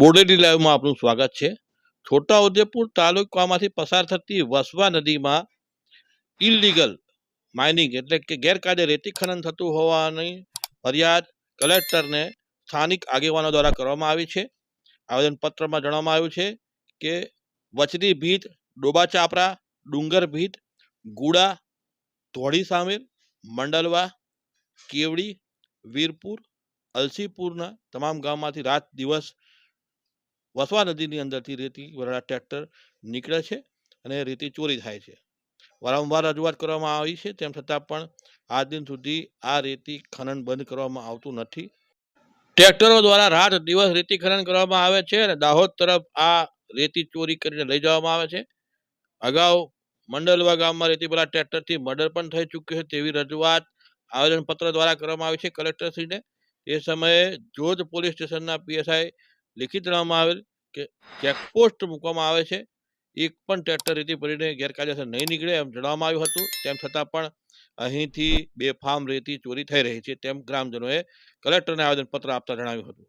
બોડેલી લાઈવમાં આપનું સ્વાગત છે. છોટાઉદેપુર તાલુકામાંથી પસાર થતી વસવા નદીમાં ઇલીગલ માઇનિંગ એટલે કે ગેરકાયદે રેતી ખનન થતું હોવાની ફરિયાદ કલેક્ટરને સ્થાનિક આગેવાનો દ્વારા કરવામાં આવી છે. આવેદનપત્રમાં જણાવવામાં આવ્યું છે કે વચરી ભીત, ડોબા ચાપરા, ડુંગર ભીત, ગુડા, ધોળી સામેલ મંડલવા, કેવડી, વીરપુર, અલસીપુરના તમામ ગામમાંથી રાત દિવસ વસવા નદીની અંદરથી રેતી વરાળા ટ્રેક્ટર નીકળે છે અને રેતી ચોરી થાય છે. વારંવાર રજૂઆત કરવામાં આવી છે, તેમ છતાં પણ આજ દિન સુધી આ રેતી ખનન બંધ કરવામાં આવતું નથી. ટ્રેક્ટરો દ્વારા રાત દિવસ રેતી ખનન કરવામાં આવે છે અને દાહોદ તરફ આ રેતી ચોરી કરીને લઈ જવામાં આવે છે. અગાઉ મંડલવા ગામમાં રેતી પેલા ટ્રેક્ટરથી મર્ડર પણ થઈ ચૂક્યું છે તેવી રજૂઆત આવેદનપત્ર દ્વારા કરવામાં આવી છે. કલેક્ટરશ્રીને એ સમયે જોધ પોલીસ સ્ટેશનના પીએસઆઈ લિખિત જણાવવામાં આવેલ કે ચેકપોસ્ટ મૂકવામાં આવે છે, એક પણ ટ્રેક્ટર રેતી ભરીને ગેરકાયદેસર નહીં નીકળે એમ જણાવવામાં આવ્યું હતું. તેમ છતાં પણ અહીંથી બેફામ રેતી ચોરી થઈ રહી છે તેમ ગ્રામજનોએ કલેક્ટરને આવેદનપત્ર આપતા જણાવ્યું હતું.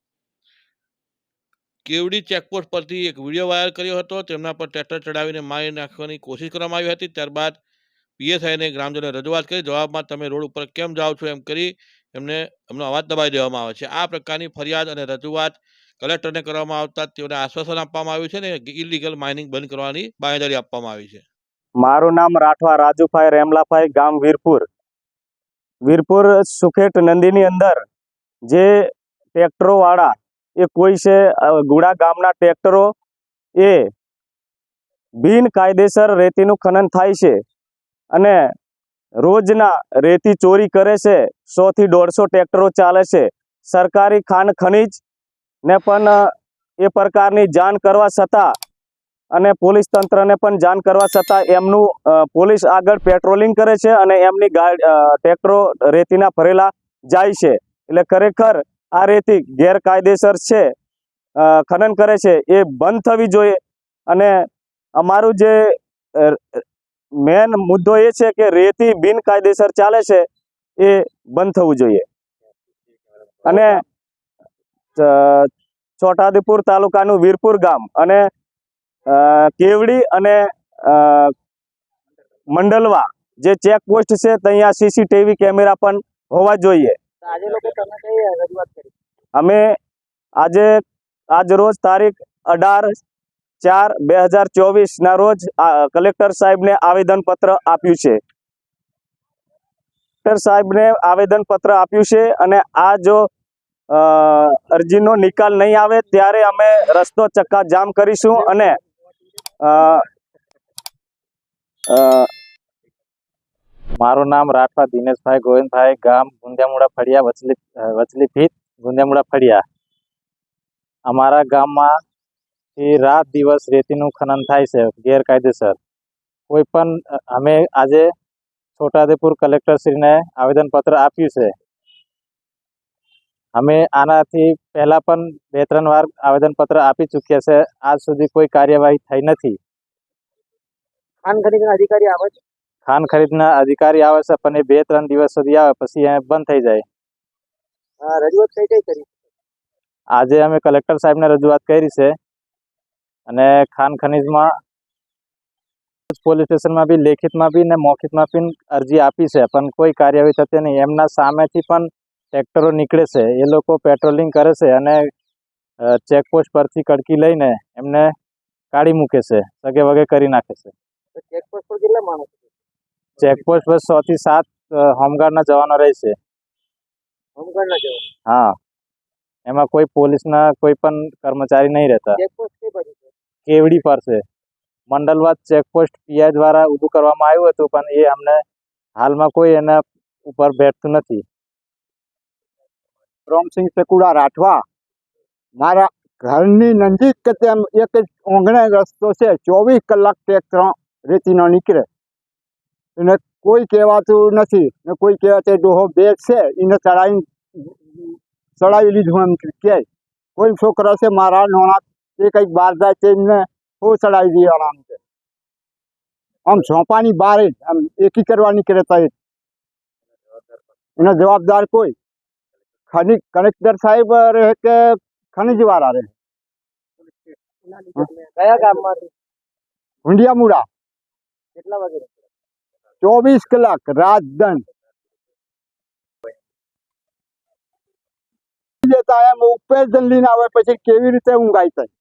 કેવડી ચેકપોસ્ટ પરથી એક વીડિયો વાયરલ કર્યો હતો. તેમના પર ટ્રેક્ટર ચડાવીને મારી નાખવાની કોશિશ કરવામાં આવી હતી. ત્યારબાદ પીએસઆઈને ગ્રામજનોએ રજૂઆત કરી, જવાબમાં તમે રોડ ઉપર કેમ જાઓ છો? એમ કરી એમને એમનો અવાજ દબાવી દેવામાં આવે છે. આ પ્રકારની ફરિયાદ અને રજૂઆત કલેક્ટરને કરવામાં આવતા તેઓને આશ્વાસન આપવામાં આવ્યું છે ને ઇલીગલ માઇનિંગ બંધ કરવાની બાંહેધરી આપવામાં આવી છે. મારું નામ રાઠવા રાજુભાઈ રેમલાભાઈ, ગામ વીરપુર. વીરપુર સુખેટ નંદીની અંદર જે ટ્રેક્ટરોવાળા, એ કોઈ છે ગુડા ગામના ટ્રેક્ટરો, એ બિન કાયદેસર રેતીનું ખનન થાય છે અને રોજના રેતી ચોરી કરે છે સોથી દોઢસો ટ્રેક્ટરો ચાલે છે. સરકારી ખાણ ખનીજ ને પણ એ પ્રકારની જાણ કરવા છતાં અને પોલીસ તંત્રને પણ જાણ કરવા છતાં એમનું પોલીસ આગળ પેટ્રોલિંગ કરે છે અને એમની ગાડી ટ્રેક્ટરો રેતીના ભરેલા જાય છે. એટલે ખરેખર આ રેતી ગેરકાયદેસર છે ખનન કરે છે, એ બંધ થવી જોઈએ. અને અમારું જે મેન મુદ્દો એ છે કે રેતી બિનકાયદેસર ચાલે છે, એ બંધ થવું જોઈએ. અને અ, છોટાઉદેપુર તાલુકાનું વીરપુર ગામ અને કેવડી અને મંડલવા જે ચેકપોસ્ટ છે ત્યાં સીસીટીવી કેમેરા પણ હોવા જોઈએ. અમે આજે આજ રોજ તારીખ અઢાર ચાર બે હજાર ચોવીસના રોજ કલેક્ટર સાહેબને આવેદનપત્ર આપ્યું છે. કલેક્ટર સાહેબને આવેદનપત્ર આપ્યું છે અને આ જો અરજીનો નિકાલ નહીં આવે ત્યારે અમે રસ્તો ચક્કા જામ કરીશું અને મારું નામ રાઠવા દિનેશભાઈ ગોવિંદભાઈ ગામ ગુંદિયામુડા ફળિયા, વચલી વચલી ભીત ગુંદિયામુડા ફળિયા. અમારા ગામમાં રાત દિવસ રેતીનું ખનન થાય છે, ગેરકાયદેસર. કોઈ પણ, અમે આજે છોટાદેપુર કલેક્ટરશ્રીને આવેદનપત્ર આપ્યું છે. અમે આનાથી પહેલાં પણ બે ત્રણ વાર આવેદનપત્ર આપી ચૂક્યા છે. આજ સુધી કોઈ કાર્યવાહી થઈ નથી. ખાન ખરીદના અધિકારી આવે છે? ખાન ખરીદના અધિકારી આવે છે પણ એ બે ત્રણ દિવસ સુધી આવે પછી એ બંધ થઈ જાય. રજૂઆત કઈ કઈ કરી? આજે અમે કલેક્ટર સાહેબને રજૂઆત કરી છે. અને ખાન ખનીજમાં પોલીસ સ્ટેશનમાં બી લેખિતમાં બી ને મૌખિતમાં બી અરજી આપી છે પણ કોઈ કાર્યવાહી થતી નહીં. એમના સામેથી પણ ટ્રેક્ટરો નીકળે છે એ લોકો પેટ્રોલિંગ કરે છે અને ચેકપોસ્ટ પરથી કડકી લઈને એમને કાઢી મૂકે છે સગે વગે કરી નાખે છે. ચેકપોસ્ટ પર કેટલા માણસો ચેકપોસ્ટ પર સો થી સાત હોમગાર્ડના જવાનો રહે છે. હોમગાર્ડના જવાનો? હા. એમાં કોઈ પોલીસના કોઈ પણ કર્મચારી નહીં રહેતા. કેવડી પર છે. મંડલવાદ ચેકપોસ્ટ પીઆઈ દ્વારા ઊભું કરવામાં આવ્યું હતું પણ એ અમને હાલમાં કોઈ એના ઉપર બેઠતું નથી. રોમસિંહ સકુડા રાઠવા. મારા ઘરની નજીક કે તેમ એક જ ઓંગણે રસ્તો છે, ચોવીસ કલાક ટ્રેક્ટર રેતીનો નીકળે. એને કોઈ કહેવાતું નથી, ને કોઈ કહેવાતે ડોહો બેગ છે, એને ચડાવી ચડાવી લીધું એમ કહે કોઈ છોકરા છે, મારા નોણા એ કંઈક બહાર જાય છે, એમને હું ચડાવી દેવાના આમ છે. આમ ઝોંપાની બહાર આમ એકી કરવા નીકળે તો એનો જવાબદાર કોઈ. ખનિજ કલેક્ટર સાહેબ રહે કે ખનિજવાળા રહે? ના કયા ગામમાંથી? હુંડિયામુડા કેટલા વાગે ચોવીસ કલાક રાત દંડ જતા એમ ઉપર જલ્દી ના આવે પછી કેવી રીતે ઊંઘાઈ થાય